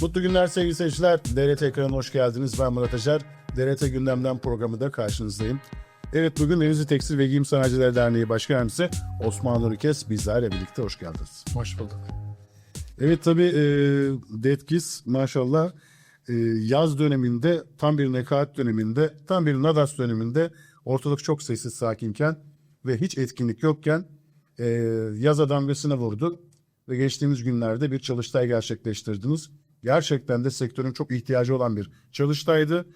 Mutlu günler sevgili seyirciler. DRT ekranına hoş geldiniz. Ben Murat Acar. DRT Gündem'den programında karşınızdayım. Evet bugün Denizli Tekstil ve Giyim Sanayicileri Derneği Başkan Yardımcısı Osman Nuri Kes bizlerle birlikte hoş geldiniz. Hoş bulduk. Evet tabii e, Detkis maşallah e, yaz döneminde tam bir nekaat döneminde tam bir nadas döneminde ortalık çok sessiz sakinken ve hiç etkinlik yokken e, yaza damgasını vurdu ve geçtiğimiz günlerde bir çalıştay gerçekleştirdiniz. Gerçekten de sektörün çok ihtiyacı olan bir çalıştaydı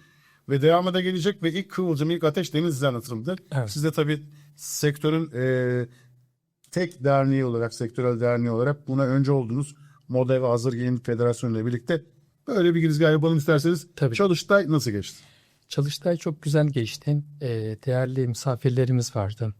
ve devamı da gelecek ve ilk kıvılcım ilk ateş Denizli'den atıldı. Evet. Siz de tabii sektörün e, tek derneği olarak, sektörel derneği olarak buna önce oldunuz. Moda ve Hazır Giyim Federasyonu ile birlikte böyle bir girizgah yapalım isterseniz. Tabii. Çalıştay nasıl geçti? Çalıştay çok güzel geçti. Ee, değerli misafirlerimiz vardı.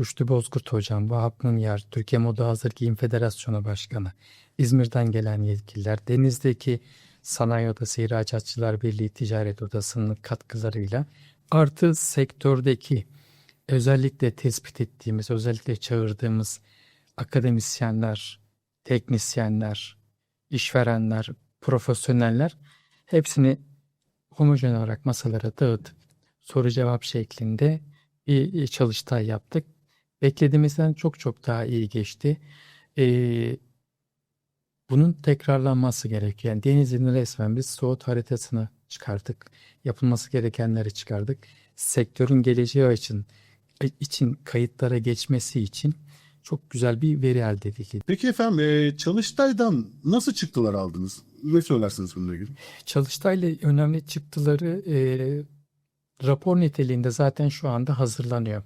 Rüştü Bozkurt Hocam, Vahap Mumyar, Türkiye Moda Hazır Giyim Federasyonu Başkanı, İzmir'den gelen yetkililer, Deniz'deki Sanayi Odası İhracatçılar Birliği Ticaret Odası'nın katkılarıyla artı sektördeki özellikle tespit ettiğimiz, özellikle çağırdığımız akademisyenler, teknisyenler, işverenler, profesyoneller hepsini homojen olarak masalara dağıtıp soru cevap şeklinde bir çalıştay yaptık. Beklediğimizden çok çok daha iyi geçti. Ee, bunun tekrarlanması gerekiyor. Yani Denizli'nin resmen biz SWOT haritasını çıkarttık. Yapılması gerekenleri çıkardık. Sektörün geleceği için için kayıtlara geçmesi için çok güzel bir veri elde edildi. Peki efendim e, Çalıştay'dan nasıl çıktılar aldınız? Ne söylersiniz bununla ilgili? Çalıştay'la önemli çıktıları e, rapor niteliğinde zaten şu anda hazırlanıyor.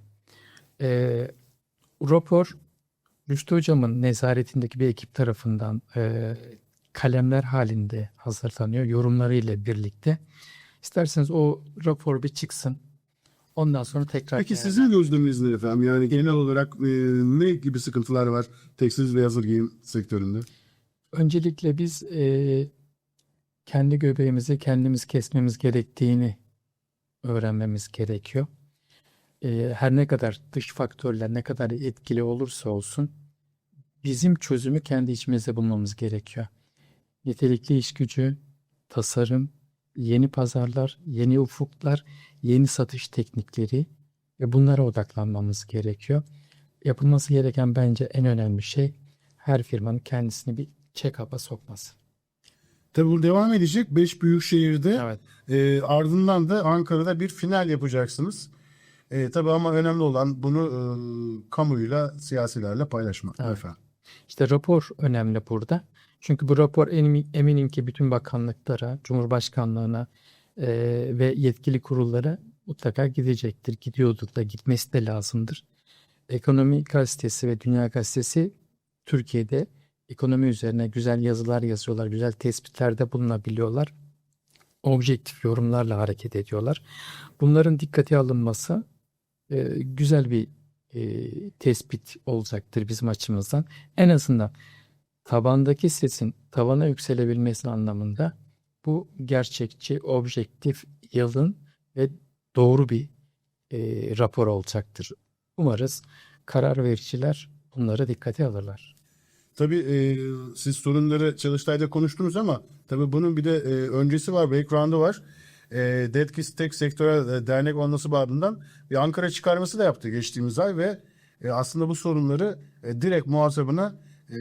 E, rapor Rüştü Hocam'ın nezaretindeki bir ekip tarafından e, kalemler halinde hazırlanıyor yorumlarıyla birlikte. İsterseniz o rapor bir çıksın. Ondan sonra tekrar Peki sizin gözleminiz ne efendim? Yani genel olarak e, ne gibi sıkıntılar var tekstil ve hazır giyim sektöründe? Öncelikle biz e, kendi göbeğimizi kendimiz kesmemiz gerektiğini öğrenmemiz gerekiyor. E, her ne kadar dış faktörler ne kadar etkili olursa olsun bizim çözümü kendi içimizde bulmamız gerekiyor. Nitelikli iş gücü, tasarım, yeni pazarlar, yeni ufuklar, yeni satış teknikleri ve bunlara odaklanmamız gerekiyor. Yapılması gereken bence en önemli şey her firmanın kendisini bir check-up'a sokması. Tabii bu devam edecek. Beş büyük şehirde Evet. e, ardından da Ankara'da bir final yapacaksınız. E, tabii ama önemli olan bunu e, kamuyla, siyasilerle paylaşmak. Evet. Efendim. İşte rapor önemli burada. Çünkü bu rapor eminim, eminim ki bütün bakanlıklara, Cumhurbaşkanlığına e, ve yetkili kurullara mutlaka gidecektir. Gidiyordur da gitmesi de lazımdır. Ekonomi gazetesi ve Dünya gazetesi Türkiye'de ekonomi üzerine güzel yazılar yazıyorlar, güzel tespitlerde bulunabiliyorlar. Objektif yorumlarla hareket ediyorlar. Bunların dikkate alınması e, güzel bir e, tespit olacaktır bizim açımızdan. En azından tabandaki sesin tavana yükselebilmesi anlamında bu gerçekçi, objektif, yalın ve doğru bir e, rapor olacaktır. Umarız karar vericiler bunları dikkate alırlar. Tabii e, siz sorunları Çalıştay'da konuştunuz ama tabii bunun bir de e, öncesi var, background'ı var. E, Deadkiss Tek Sektörel Dernek olması babından bir Ankara çıkarması da yaptı geçtiğimiz ay ve e, aslında bu sorunları e, direkt muhatabına e,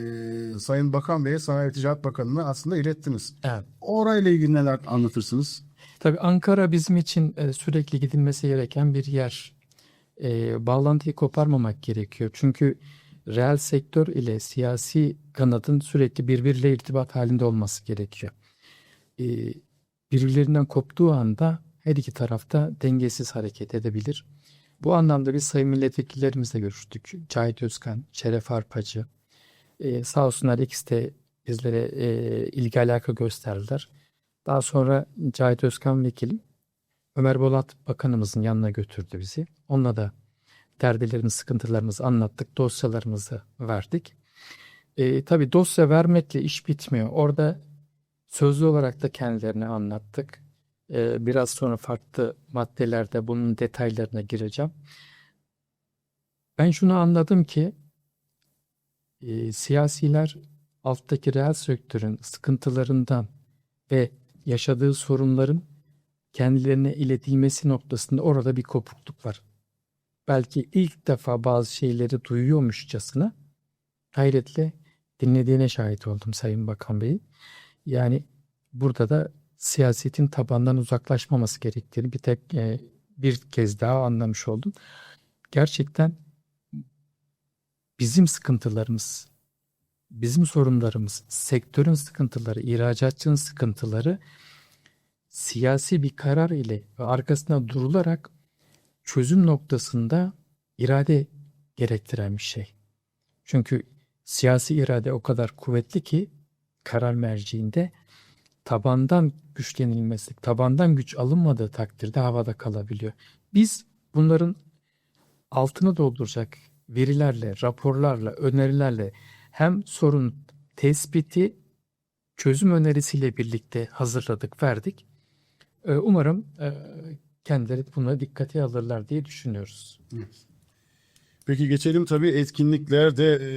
Sayın Bakan Bey'e, Sanayi ve Ticaret Bakanı'na aslında ilettiniz. Evet. Orayla ilgili neler anlatırsınız? Tabii Ankara bizim için e, sürekli gidilmesi gereken bir yer. E, bağlantıyı koparmamak gerekiyor. Çünkü reel sektör ile siyasi kanadın sürekli birbiriyle irtibat halinde olması gerekiyor. E, birbirlerinden koptuğu anda her iki tarafta dengesiz hareket edebilir. Bu anlamda biz sayın milletvekillerimizle görüştük. Cahit Özkan, Şeref Arpacı. E, sağ olsunlar ikisi de bizlere e, ilgi alaka gösterdiler. Daha sonra Cahit Özkan Vekilim Ömer Bolat Bakanımızın yanına götürdü bizi. Onunla da derdilerimizi, sıkıntılarımızı anlattık. Dosyalarımızı verdik. E, tabii dosya vermekle iş bitmiyor. Orada sözlü olarak da kendilerine anlattık. E, biraz sonra farklı maddelerde bunun detaylarına gireceğim. Ben şunu anladım ki e, siyasiler alttaki reel sektörün sıkıntılarından ve yaşadığı sorunların kendilerine iletilmesi noktasında orada bir kopukluk var. Belki ilk defa bazı şeyleri duyuyormuşçasına hayretle dinlediğine şahit oldum Sayın Bakan Bey'in. Yani burada da siyasetin tabandan uzaklaşmaması gerektiğini bir tek e, bir kez daha anlamış oldum. Gerçekten bizim sıkıntılarımız, bizim sorunlarımız, sektörün sıkıntıları, ihracatçının sıkıntıları siyasi bir karar ile ve arkasında durularak çözüm noktasında irade gerektiren bir şey. Çünkü siyasi irade o kadar kuvvetli ki karar merciinde tabandan güçlenilmesi, tabandan güç alınmadığı takdirde havada kalabiliyor. Biz bunların altını dolduracak verilerle, raporlarla, önerilerle hem sorun tespiti, çözüm önerisiyle birlikte hazırladık, verdik. Ee, Umarım e, kendileri buna dikkate alırlar diye düşünüyoruz. Peki geçelim tabii etkinlikler de e,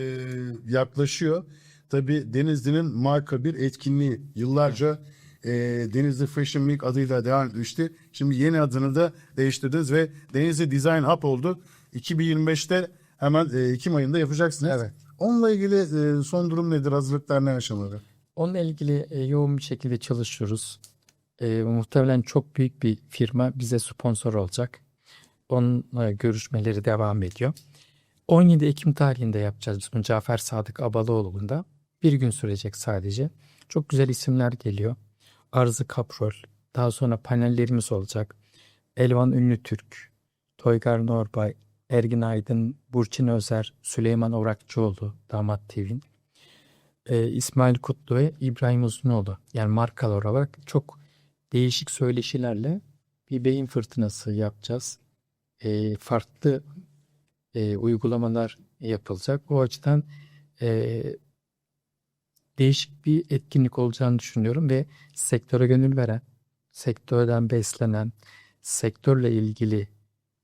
yaklaşıyor. Tabii Denizli'nin marka bir etkinliği yıllarca e, Denizli Fashion Week adıyla devam etmişti. Şimdi yeni adını da değiştirdiniz ve Denizli Design Hub oldu. 2025'te hemen e, Ekim ayında yapacaksınız. Evet. Onunla ilgili e, son durum nedir? Hazırlıklar ne aşamada? Onunla ilgili e, yoğun bir şekilde çalışıyoruz. E, muhtemelen çok büyük bir firma bize sponsor olacak. Onunla görüşmeleri devam ediyor. 17 Ekim tarihinde yapacağız biz bunu Cafer Sadık Abalıoğlu'nda. Bir gün sürecek sadece. Çok güzel isimler geliyor. Arzı Kaprol. Daha sonra panellerimiz olacak. Elvan Ünlü Türk, Toygar Norbay, Ergin Aydın, Burçin Özer, Süleyman Orakçıoğlu, Damat TV'nin. e, İsmail Kutlu ve İbrahim Uzunoğlu. Yani markalar olarak çok değişik söyleşilerle bir beyin fırtınası yapacağız. E, farklı e, uygulamalar yapılacak. O açıdan e, değişik bir etkinlik olacağını düşünüyorum ve sektöre gönül veren, sektörden beslenen, sektörle ilgili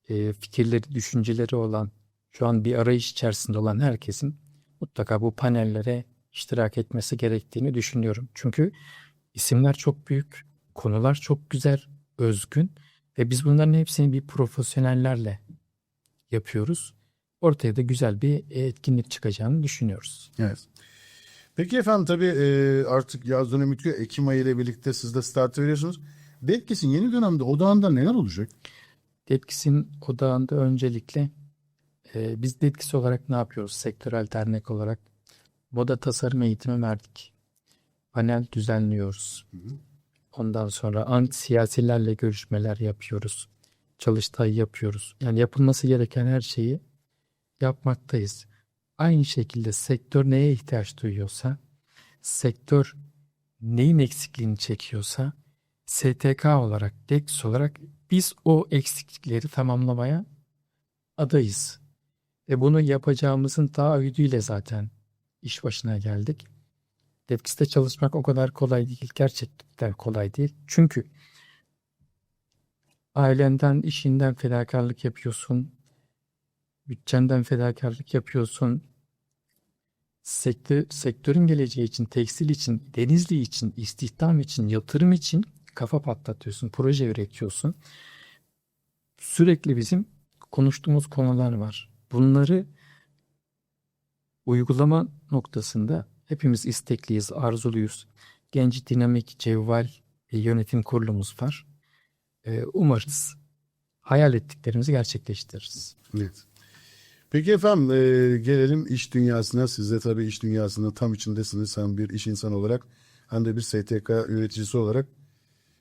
e, fikirleri, düşünceleri olan, şu an bir arayış içerisinde olan herkesin mutlaka bu panellere iştirak etmesi gerektiğini düşünüyorum. Çünkü isimler çok büyük, konular çok güzel, özgün ve biz bunların hepsini bir profesyonellerle yapıyoruz. Ortaya da güzel bir etkinlik çıkacağını düşünüyoruz. Evet. Peki efendim tabii e, artık yaz dönemi bitiyor. Ekim ayı ile birlikte siz de start veriyorsunuz. Detkis'in yeni dönemde odağında neler olacak? Detkis'in odağında öncelikle e, biz de etkisi olarak ne yapıyoruz? Sektörel dernek olarak moda tasarım eğitimi verdik. Panel düzenliyoruz. Ondan sonra anti siyasilerle görüşmeler yapıyoruz. Çalıştay yapıyoruz. Yani yapılması gereken her şeyi yapmaktayız. Aynı şekilde sektör neye ihtiyaç duyuyorsa, sektör neyin eksikliğini çekiyorsa, STK olarak, DEX olarak biz o eksiklikleri tamamlamaya adayız. Ve bunu yapacağımızın taahhüdüyle zaten iş başına geldik. DEX'te çalışmak o kadar kolay değil. Gerçekten kolay değil. Çünkü ailenden, işinden fedakarlık yapıyorsun. Bütçenden fedakarlık yapıyorsun. Sektör, sektörün geleceği için, tekstil için, denizli için, istihdam için, yatırım için kafa patlatıyorsun, proje üretiyorsun. Sürekli bizim konuştuğumuz konular var. Bunları uygulama noktasında hepimiz istekliyiz, arzuluyuz. Genç, dinamik, cevval yönetim kurulumuz var. Ee, umarız hayal ettiklerimizi gerçekleştiririz. Evet. Peki efendim e, gelelim iş dünyasına. Siz de tabii iş dünyasının tam içindesiniz. Hem bir iş insanı olarak hem de bir STK yöneticisi olarak.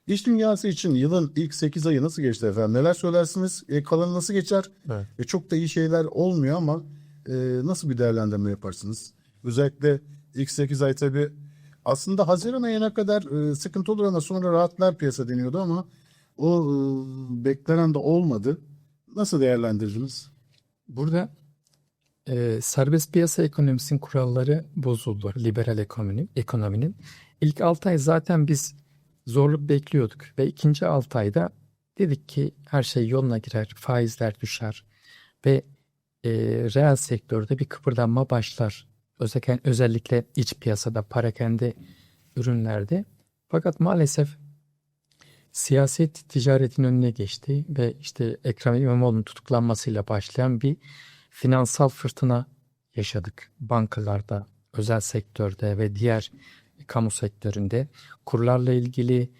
İş dünyası için yılın ilk 8 ayı nasıl geçti efendim? Neler söylersiniz? E, kalanı nasıl geçer? Evet. E, çok da iyi şeyler olmuyor ama e, nasıl bir değerlendirme yaparsınız? Özellikle ilk 8 ay tabii aslında Haziran ayına kadar e, sıkıntı olur ama sonra rahatlar piyasa deniyordu ama o e, beklenen de olmadı. Nasıl değerlendirdiniz? Burada e, serbest piyasa ekonomisinin kuralları bozuldu. Liberal ekonomi, ekonominin. İlk 6 ay zaten biz zorluk bekliyorduk ve ikinci 6 ayda dedik ki her şey yoluna girer, faizler düşer ve e, reel sektörde bir kıpırdanma başlar. Özellikle, özellikle iç piyasada, parakende ürünlerde. Fakat maalesef siyaset ticaretin önüne geçti ve işte Ekrem İmamoğlu'nun tutuklanmasıyla başlayan bir finansal fırtına yaşadık. Bankalarda, özel sektörde ve diğer kamu sektöründe kurlarla ilgili,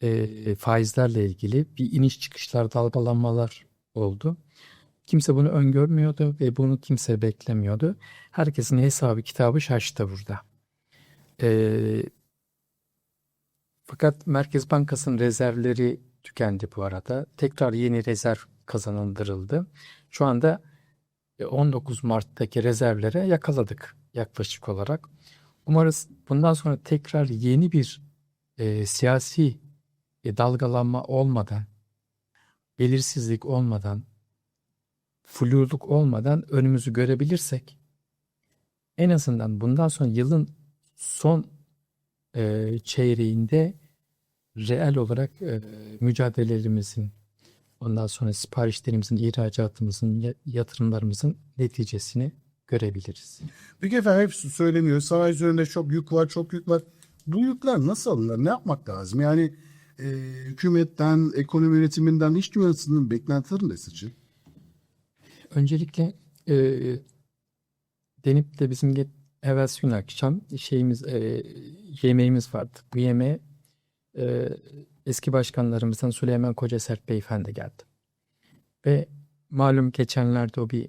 e, faizlerle ilgili bir iniş çıkışlar, dalgalanmalar oldu. Kimse bunu öngörmüyordu ve bunu kimse beklemiyordu. Herkesin hesabı kitabı şaştı burada. E, fakat Merkez Bankası'nın rezervleri tükendi bu arada. Tekrar yeni rezerv kazanıldırıldı. Şu anda e, 19 Mart'taki rezervlere yakaladık yaklaşık olarak. Umarız bundan sonra tekrar yeni bir e, siyasi e, dalgalanma olmadan, belirsizlik olmadan, fluluk olmadan önümüzü görebilirsek en azından bundan sonra yılın son e, çeyreğinde reel olarak e, mücadelelerimizin ondan sonra siparişlerimizin, ihracatımızın, ya- yatırımlarımızın neticesini görebiliriz. Peki efendim hepsi söyleniyor. Sanayi üzerinde çok yük var, çok yük var. Bu yükler nasıl alınır? Ne yapmak lazım? Yani e, hükümetten, ekonomi yönetiminden, iş dünyasının beklentileri ne sizce? Öncelikle e, denip de bizim evvelsi gün akşam şeyimiz e, yemeğimiz vardı. Bu yemeğe e, eski başkanlarımızdan Süleyman Kocasert Beyefendi geldi. Ve malum geçenlerde o bir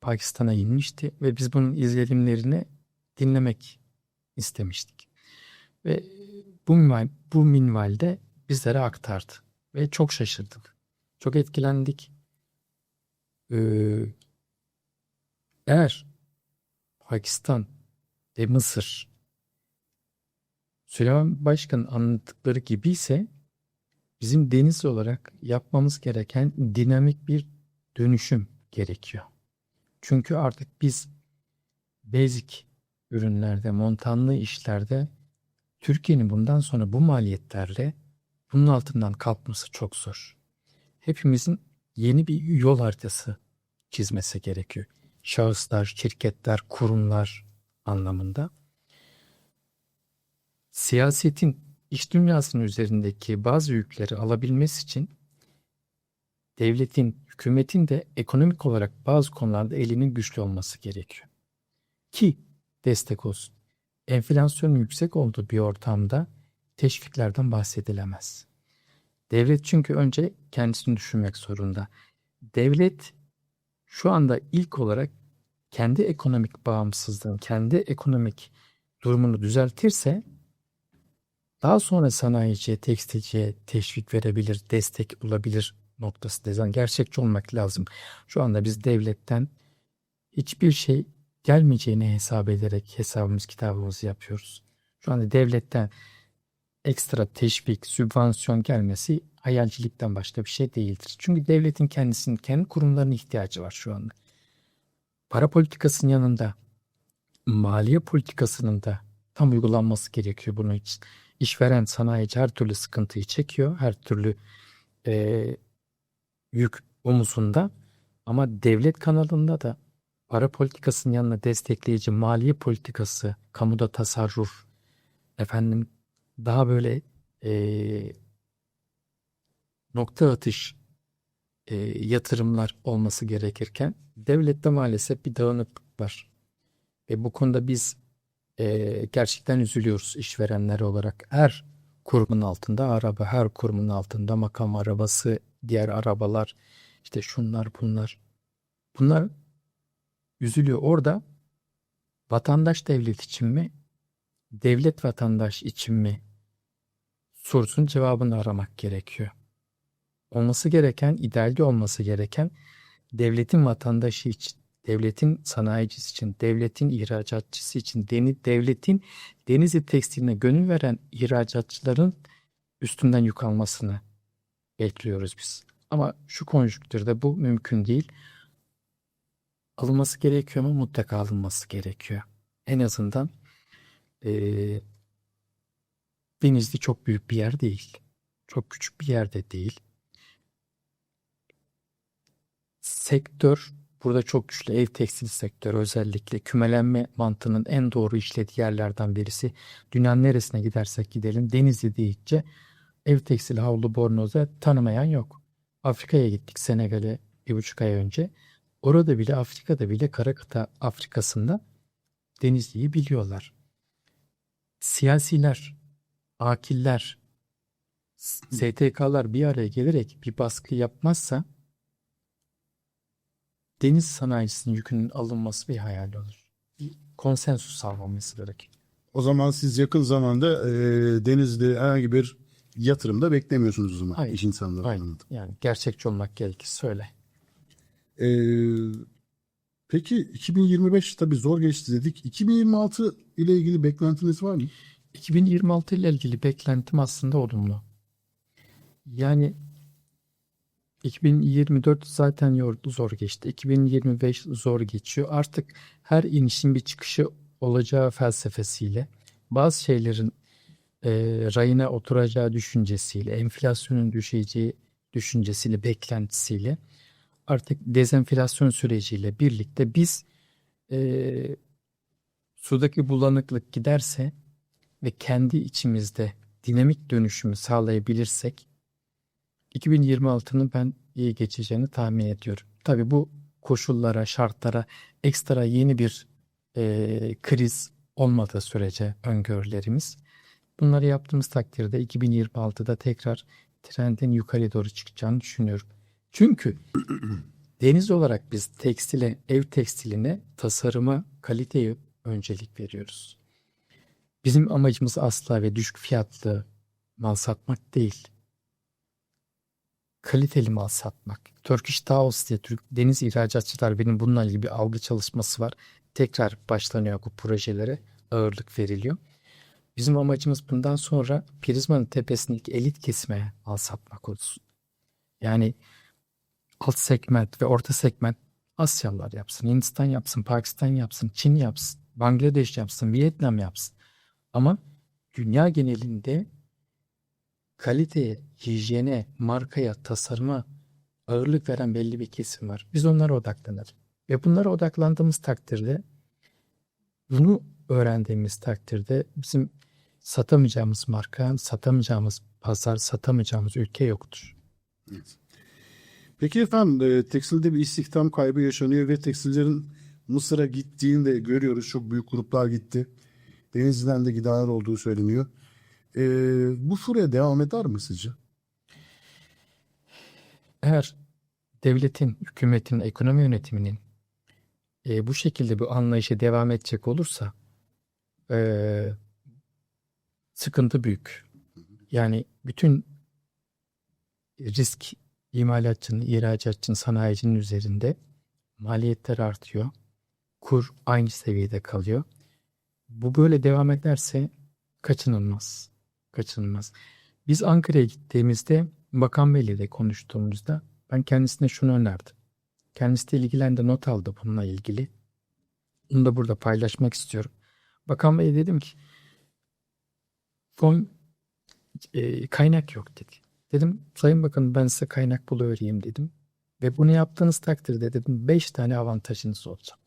Pakistan'a inmişti ve biz bunun izlenimlerini dinlemek istemiştik. Ve bu minval, bu minvalde bizlere aktardı ve çok şaşırdık. Çok etkilendik. Ee, eğer Pakistan ve Mısır Süleyman Başkan'ın anlattıkları gibi ise bizim deniz olarak yapmamız gereken dinamik bir dönüşüm gerekiyor. Çünkü artık biz basic ürünlerde, montanlı işlerde Türkiye'nin bundan sonra bu maliyetlerle bunun altından kalkması çok zor. Hepimizin yeni bir yol haritası çizmesi gerekiyor. Şahıslar, şirketler, kurumlar anlamında. Siyasetin iş dünyasının üzerindeki bazı yükleri alabilmesi için devletin, hükümetin de ekonomik olarak bazı konularda elinin güçlü olması gerekiyor. Ki destek olsun. Enflasyonun yüksek olduğu bir ortamda teşviklerden bahsedilemez. Devlet çünkü önce kendisini düşünmek zorunda. Devlet şu anda ilk olarak kendi ekonomik bağımsızlığını, kendi ekonomik durumunu düzeltirse daha sonra sanayiciye, tekstilciye teşvik verebilir, destek bulabilir noktası dezen gerçekçi olmak lazım. Şu anda biz devletten hiçbir şey gelmeyeceğini hesap ederek hesabımız kitabımızı yapıyoruz. Şu anda devletten ekstra teşvik, sübvansiyon gelmesi hayalcilikten başka bir şey değildir. Çünkü devletin kendisinin, kendi kurumlarının ihtiyacı var şu anda. Para politikasının yanında maliye politikasının da tam uygulanması gerekiyor bunun için. İşveren, sanayici her türlü sıkıntıyı çekiyor. Her türlü eee, yük omuzunda. Ama devlet kanalında da para politikasının yanına destekleyici maliye politikası, kamuda tasarruf, efendim daha böyle eee, nokta atış eee, yatırımlar olması gerekirken devlette maalesef bir dağınıklık var. Ve bu konuda biz eee, gerçekten üzülüyoruz işverenler olarak. Her kurumun altında araba, her kurumun altında makam arabası, diğer arabalar, işte şunlar bunlar. Bunlar üzülüyor. Orada vatandaş devlet için mi, devlet vatandaş için mi sorusunun cevabını aramak gerekiyor. Olması gereken, idealde olması gereken devletin vatandaşı için, devletin sanayicisi için, devletin ihracatçısı için, deni- devletin Denizli tekstiline gönül veren ihracatçıların üstünden yük almasını bekliyoruz biz. Ama şu konjüktürde bu mümkün değil. Alınması gerekiyor mu? Mutlaka alınması gerekiyor. En azından eee Denizli çok büyük bir yer değil. Çok küçük bir yerde değil. Sektör Burada çok güçlü ev tekstil sektörü özellikle kümelenme mantığının en doğru işlediği yerlerden birisi. Dünyanın neresine gidersek gidelim Denizli deyince ev tekstil havlu bornoza tanımayan yok. Afrika'ya gittik Senegal'e bir buçuk ay önce. Orada bile Afrika'da bile kara kıta Afrika'sında Denizli'yi biliyorlar. Siyasiler, akiller, STK'lar bir araya gelerek bir baskı yapmazsa deniz sanayisinin yükünün alınması bir hayal olur. Bir konsensus sağlanması gerekir. O zaman siz yakın zamanda e, Denizli herhangi bir yatırımda beklemiyorsunuz o zaman Hayır. iş insanları. Aynen. anladım. Yani gerçekçi olmak gerekir söyle. E, peki 2025 tabii zor geçti dedik. 2026 ile ilgili beklentiniz var mı? 2026 ile ilgili beklentim aslında olumlu. Yani 2024 zaten yor- zor geçti. 2025 zor geçiyor. Artık her inişin bir çıkışı olacağı felsefesiyle bazı şeylerin e, rayına oturacağı düşüncesiyle, enflasyonun düşeceği düşüncesiyle, beklentisiyle artık dezenflasyon süreciyle birlikte biz e, sudaki bulanıklık giderse ve kendi içimizde dinamik dönüşümü sağlayabilirsek 2026'nın ben iyi geçeceğini tahmin ediyorum. Tabii bu koşullara, şartlara ekstra yeni bir e, kriz olmadığı sürece öngörülerimiz. Bunları yaptığımız takdirde 2026'da tekrar trendin yukarı doğru çıkacağını düşünüyorum. Çünkü deniz olarak biz tekstile, ev tekstiline, tasarıma, kaliteye öncelik veriyoruz. Bizim amacımız asla ve düşük fiyatlı mal satmak değil. Kaliteli mal satmak. Turkish Taos diye Türk deniz ihracatçılar benim bununla ilgili bir algı çalışması var. Tekrar başlanıyor bu projelere ağırlık veriliyor. Bizim amacımız bundan sonra Prizma'nın tepesindeki elit kesime mal satmak olsun. Yani alt segment ve orta segment Asyalılar yapsın, Hindistan yapsın, Pakistan yapsın, Çin yapsın, Bangladeş yapsın, Vietnam yapsın. Ama dünya genelinde kaliteye, hijyene, markaya, tasarıma ağırlık veren belli bir kesim var. Biz onlara odaklanalım. Ve bunlara odaklandığımız takdirde bunu öğrendiğimiz takdirde bizim satamayacağımız marka, satamayacağımız pazar, satamayacağımız ülke yoktur. Peki efendim e, tekstilde bir istihdam kaybı yaşanıyor ve tekstillerin Mısır'a gittiğini de görüyoruz. Çok büyük gruplar gitti. Denizli'den de gidenler olduğu söyleniyor. E, bu furya devam eder mi sizce? Eğer devletin, hükümetin, ekonomi yönetiminin e, bu şekilde bu anlayışa devam edecek olursa e, sıkıntı büyük. Yani bütün risk imalatçının, ihracatçının, sanayicinin üzerinde maliyetler artıyor. Kur aynı seviyede kalıyor. Bu böyle devam ederse kaçınılmaz. Kaçınılmaz. Biz Ankara'ya gittiğimizde Bakan Bey'le de konuştuğumuzda ben kendisine şunu önerdim. Kendisi de ilgilendi, not aldı bununla ilgili. Bunu da burada paylaşmak istiyorum. Bakan Bey dedim ki fon e, kaynak yok dedi. Dedim Sayın Bakanım ben size kaynak buluvereyim dedim. Ve bunu yaptığınız takdirde dedim 5 tane avantajınız olacak.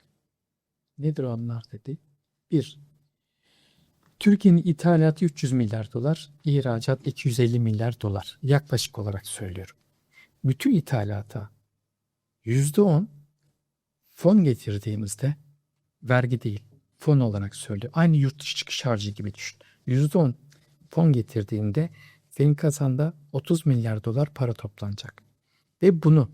Nedir onlar dedi. Bir, Türkiye'nin ithalatı 300 milyar dolar, ihracat 250 milyar dolar. Yaklaşık olarak söylüyorum. Bütün ithalata %10 fon getirdiğimizde vergi değil, fon olarak söylüyor. Aynı yurt dışı çıkış harcı gibi düşün. %10 fon getirdiğinde senin kazanda 30 milyar dolar para toplanacak. Ve bunu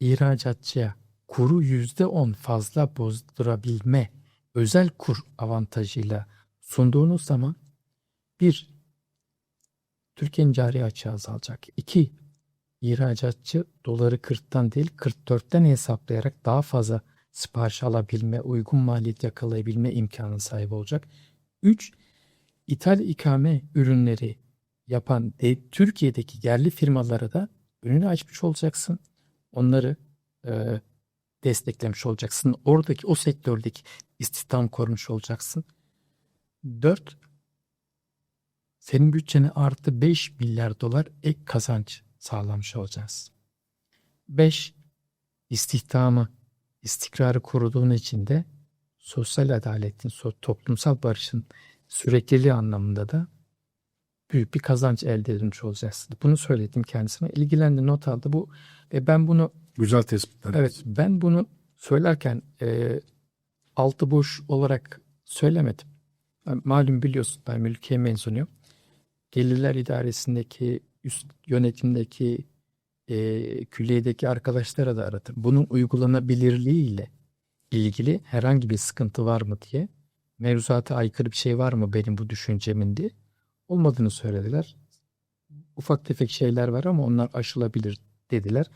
ihracatçıya kuru %10 fazla bozdurabilme özel kur avantajıyla sunduğunuz zaman bir Türkiye'nin cari açığı azalacak. İki ihracatçı doları 40'tan değil 44'ten hesaplayarak daha fazla sipariş alabilme, uygun maliyet yakalayabilme imkanı sahibi olacak. Üç ithal ikame ürünleri yapan de, Türkiye'deki yerli firmalara da önünü açmış olacaksın. Onları e, desteklemiş olacaksın. Oradaki o sektördeki istihdam korumuş olacaksın. 4 senin bütçene artı 5 milyar dolar ek kazanç sağlamış olacağız. 5 istihdamı istikrarı koruduğun için de sosyal adaletin, toplumsal barışın sürekliliği anlamında da büyük bir kazanç elde edilmiş olacaksın. Bunu söyledim kendisine. İlgilendi, not aldı. Bu ve ben bunu Güzel tespitler. Evet, ben bunu söylerken e, altı boş olarak söylemedim. Malum biliyorsun ben mülkiye mezunuyum. Gelirler idaresindeki, üst yönetimdeki, e, külliyedeki arkadaşlara da aradım. Bunun uygulanabilirliği ile ilgili herhangi bir sıkıntı var mı diye, mevzuata aykırı bir şey var mı benim bu düşüncemin diye olmadığını söylediler. Ufak tefek şeyler var ama onlar aşılabilir dediler.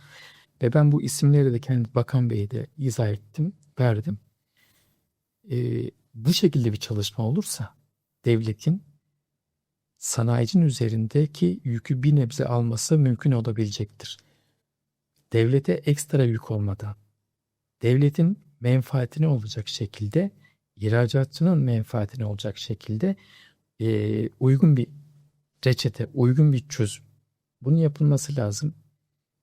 Ve ben bu isimleri de kendi Bakan Bey'e de izah ettim, verdim. Ee, bu şekilde bir çalışma olursa devletin sanayicinin üzerindeki yükü bir nebze alması mümkün olabilecektir. Devlete ekstra yük olmadan, devletin menfaatine olacak şekilde, ihracatçının menfaatine olacak şekilde e, uygun bir reçete, uygun bir çözüm. Bunun yapılması lazım.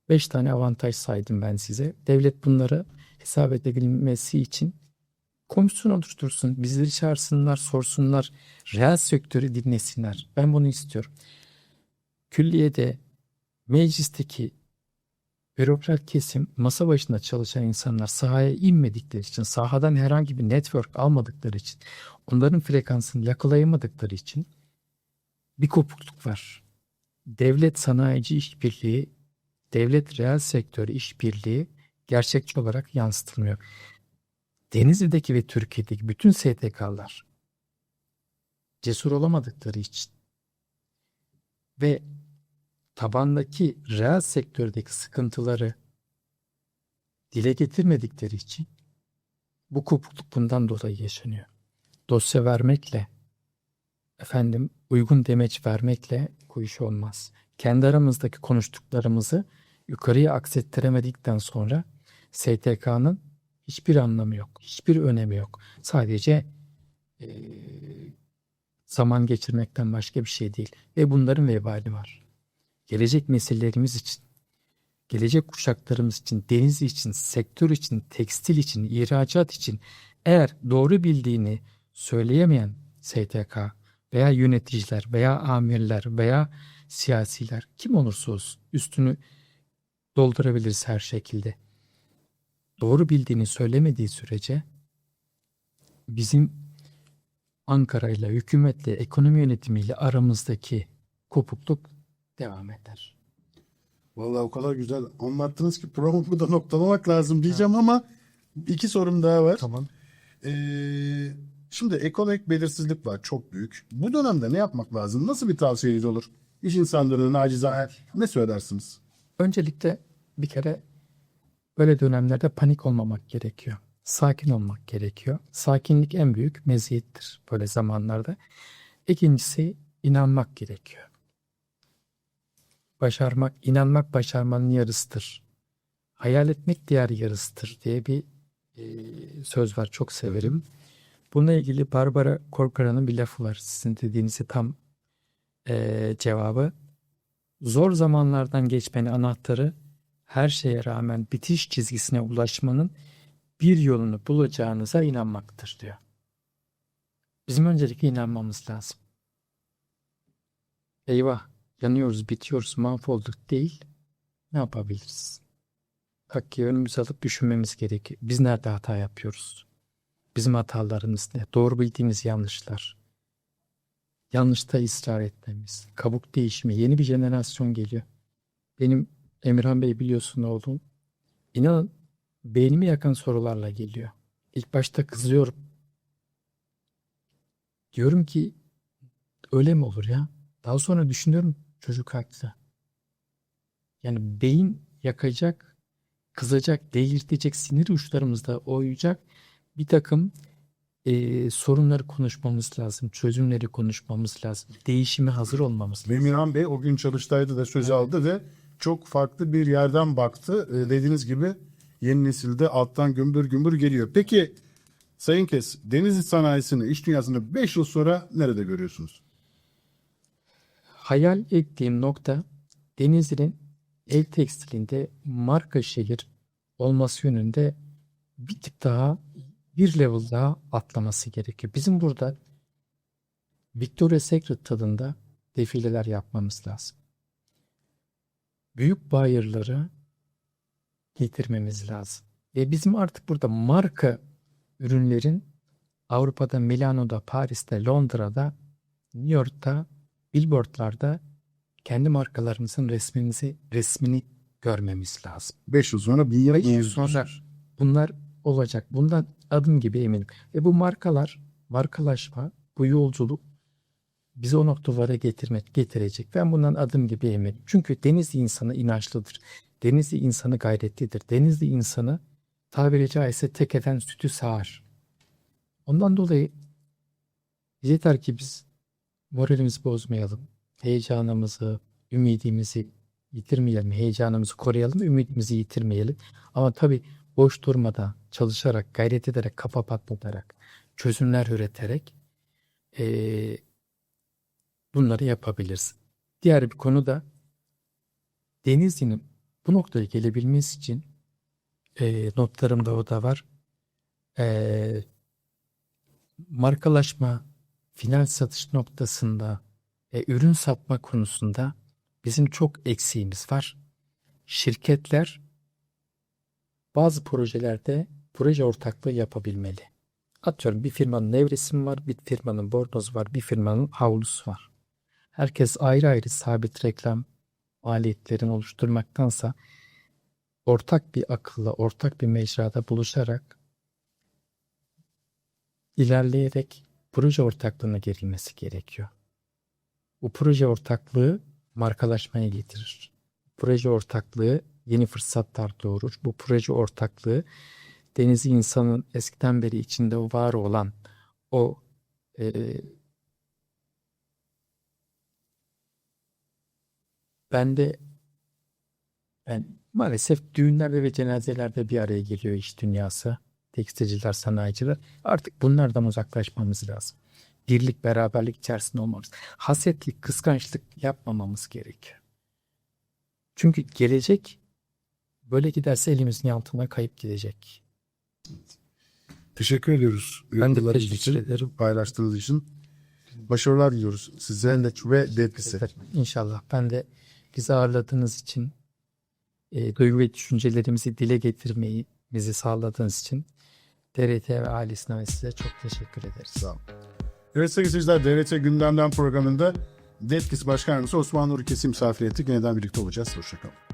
Beş tane avantaj saydım ben size. Devlet bunları hesap edebilmesi için komisyon oluştursun. Bizleri çağırsınlar, sorsunlar. Reel sektörü dinlesinler. Ben bunu istiyorum. Külliyede, meclisteki bürokrat kesim, masa başında çalışan insanlar sahaya inmedikleri için, sahadan herhangi bir network almadıkları için, onların frekansını yakalayamadıkları için bir kopukluk var. Devlet sanayici işbirliği devlet reel sektör işbirliği gerçekçi olarak yansıtılmıyor. Denizli'deki ve Türkiye'deki bütün STK'lar cesur olamadıkları için ve tabandaki reel sektördeki sıkıntıları dile getirmedikleri için bu kopukluk bundan dolayı yaşanıyor. Dosya vermekle efendim uygun demeç vermekle bu iş olmaz. Kendi aramızdaki konuştuklarımızı yukarıya aksettiremedikten sonra STK'nın hiçbir anlamı yok. Hiçbir önemi yok. Sadece eee, zaman geçirmekten başka bir şey değil. Ve bunların vebali var. Gelecek meselelerimiz için, gelecek kuşaklarımız için, deniz için, sektör için, tekstil için, ihracat için eğer doğru bildiğini söyleyemeyen STK veya yöneticiler veya amirler veya siyasiler kim olursa olsun üstünü doldurabiliriz her şekilde. Doğru bildiğini söylemediği sürece bizim Ankara ile hükümetle ekonomi yönetimiyle aramızdaki kopukluk devam eder. Vallahi o kadar güzel anlattınız ki programı burada noktalamak lazım diyeceğim ama iki sorum daha var. Tamam. Ee, şimdi ekonomik belirsizlik var çok büyük. Bu dönemde ne yapmak lazım? Nasıl bir tavsiyeniz olur? İş insanlarına nacizane ne söylersiniz? Öncelikle bir kere böyle dönemlerde panik olmamak gerekiyor. Sakin olmak gerekiyor. Sakinlik en büyük meziyettir böyle zamanlarda. İkincisi inanmak gerekiyor. Başarmak, inanmak başarmanın yarısıdır. Hayal etmek diğer yarısıdır diye bir e, söz var. Çok severim. Bununla ilgili Barbara Corcora'nın bir lafı var. Sizin dediğinizi tam e, cevabı. Zor zamanlardan geçmenin anahtarı her şeye rağmen bitiş çizgisine ulaşmanın bir yolunu bulacağınıza inanmaktır diyor. Bizim öncelikle inanmamız lazım. Eyvah yanıyoruz, bitiyoruz, mahvolduk değil. Ne yapabiliriz? Dakikayı önümüze alıp düşünmemiz gerekiyor. Biz nerede hata yapıyoruz? Bizim hatalarımız ne? Doğru bildiğimiz yanlışlar. Yanlışta ısrar etmemiz. Kabuk değişimi. Yeni bir jenerasyon geliyor. Benim Emirhan Bey biliyorsun oğlum. İnanın beynimi yakan sorularla geliyor. İlk başta kızıyorum. Diyorum ki öyle mi olur ya? Daha sonra düşünüyorum çocuk haklı. Yani beyin yakacak, kızacak, delirtecek, sinir uçlarımızda oyacak bir takım e, sorunları konuşmamız lazım, çözümleri konuşmamız lazım, değişime hazır olmamız lazım. Ve Emirhan Bey o gün çalıştaydı da söz aldı ve çok farklı bir yerden baktı. Ee, dediğiniz gibi yeni nesilde alttan gümbür gümbür geliyor. Peki Sayın Kes, Denizli sanayisini, iş dünyasını 5 yıl sonra nerede görüyorsunuz? Hayal ettiğim nokta Denizli'nin el tekstilinde marka şehir olması yönünde bir tık daha bir level daha atlaması gerekiyor. Bizim burada Victoria's Secret tadında defileler yapmamız lazım. Büyük bayırları getirmemiz lazım. Ve bizim artık burada marka ürünlerin Avrupa'da, Milano'da, Paris'te, Londra'da, New York'ta, billboardlarda kendi markalarımızın resmimizi, resmini görmemiz lazım. 5 yıl sonra bir yıl Beş yıl sonra bunlar olacak. Bundan adım gibi eminim. Ve bu markalar, markalaşma, bu yolculuk bizi o noktalara getirmek, getirecek. Ben bundan adım gibi eminim. Çünkü Denizli insanı inançlıdır. Denizli insanı gayretlidir. Denizli insanı tabiri caizse tek eden sütü sağar. Ondan dolayı yeter ki biz moralimizi bozmayalım. Heyecanımızı, ümidimizi yitirmeyelim. Heyecanımızı koruyalım, ümidimizi yitirmeyelim. Ama tabii boş durmadan, çalışarak, gayret ederek, kafa patlatarak, çözümler üreterek eee, bunları yapabiliriz. Diğer bir konu da Denizli'nin bu noktaya gelebilmesi için eee, notlarımda o da var. Eee, markalaşma, final satış noktasında, e, ürün satma konusunda bizim çok eksiğimiz var. Şirketler bazı projelerde proje ortaklığı yapabilmeli. Atıyorum bir firmanın evresi var, bir firmanın bornozu var, bir firmanın havlusu var. Herkes ayrı ayrı sabit reklam maliyetlerini oluşturmaktansa ortak bir akılla, ortak bir mecrada buluşarak ilerleyerek proje ortaklığına girilmesi gerekiyor. Bu proje ortaklığı markalaşmaya getirir. Proje ortaklığı yeni fırsatlar doğurur. Bu proje ortaklığı denizi insanın eskiden beri içinde var olan o e, bende ben maalesef düğünlerde ve cenazelerde bir araya geliyor iş dünyası. Tekstilciler, sanayiciler. Artık bunlardan uzaklaşmamız lazım. Birlik, beraberlik içerisinde olmamız. Hasetlik, kıskançlık yapmamamız gerekiyor. Çünkü gelecek böyle giderse elimizin altına kayıp gidecek. Teşekkür ediyoruz. Ben de teşekkür için, ederim. Paylaştığınız için. Başarılar diliyoruz size ve Detkis'e. İnşallah. Ben de bizi ağırladığınız için, e, duygu ve düşüncelerimizi dile getirmeyi bizi sağladığınız için DRT ve ailesine ve size çok teşekkür ederiz. Sağ olun. Evet sevgili seyirciler, DRT Gündemden programında Detkis Başkan Yardımcısı Osman Nuri Kesim misafir ettik. Yeniden birlikte olacağız. Hoşçakalın.